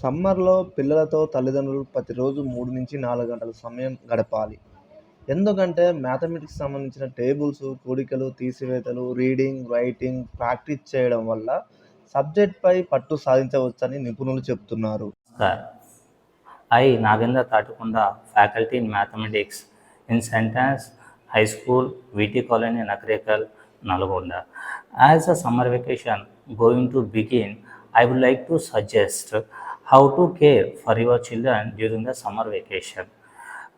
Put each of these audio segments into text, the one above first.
సమ్మర్లో పిల్లలతో తల్లిదండ్రులు ప్రతిరోజు మూడు నుంచి నాలుగు గంటల సమయం గడపాలి. ఎందుకంటే మ్యాథమెటిక్స్ సంబంధించిన టేబుల్స్ కూడికలు తీసివేతలు రీడింగ్ రైటింగ్ ప్రాక్టీస్ చేయడం వల్ల సబ్జెక్ట్పై పట్టు సాధించవచ్చని నిపుణులు చెప్తున్నారు. Sir I Nagendra Tatakunda faculty in mathematics in sentence high school VT colony Nakrekal Nalgonda. As a summer vacation going to begin I would like to suggest how to care for your children during the summer vacation.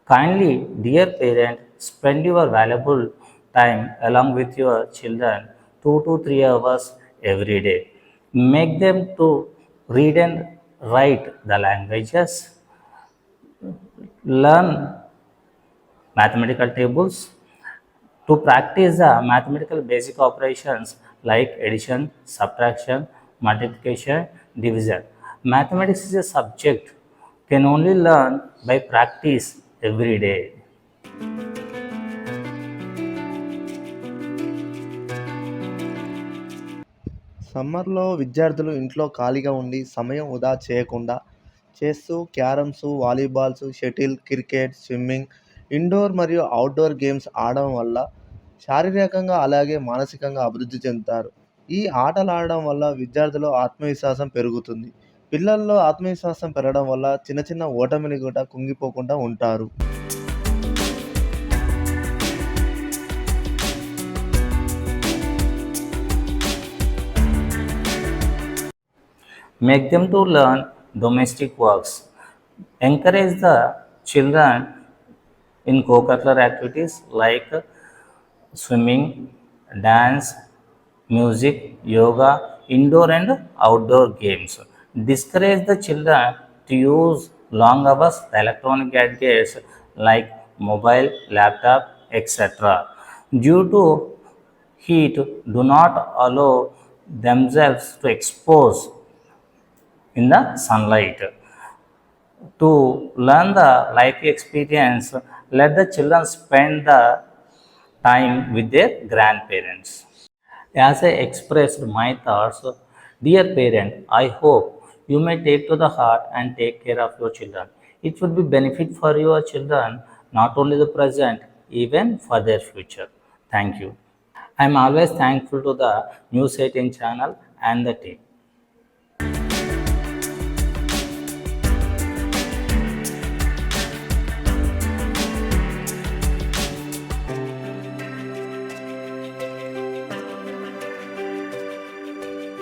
Kindly, dear parent, spend your valuable time along with your children two to three hours every day. Make them to read and write the languages, learn mathematical tables, to practice the mathematical basic operations like addition, subtraction, multiplication, division. Mathematics is a subject can only learn by practice every day. సమ్మర్లో విద్యార్థులు ఇంట్లో ఖాళీగా ఉండి సమయం వృధా చేయకుండా chess carroms volleyballs shuttle cricket swimming indoor మరియు outdoor games ఆడడం వల్ల శారీరకంగా అలాగే మానసికంగా అభివృద్ధి చెందుతారు ఈ ఆటలు ఆడడం వల్ల విద్యార్థుల ఆత్మవిశ్వాసం పెరుగుతుంది పిల్లల్లో ఆత్మవిశ్వాసం పెరగడం వల్ల చిన్న చిన్న ఓటమిని కూడా కుంగిపోకుండా ఉంటారు. Make them to learn domestic works encourage the children in cocurricular activities like swimming dance music yoga indoor and outdoor games Discourage the children to use long hours electronic gadgets like mobile, laptop, etc. Due to heat, do not allow themselves to expose in the sunlight. To learn the life experience, let the children spend the time with their grandparents. As I expressed my thoughts, dear parent, I hope you may take to the heart and take care of your children. It would be benefit for your children, not only the present, even for their future. Thank you. I am always thankful to the News 18 channel and the team.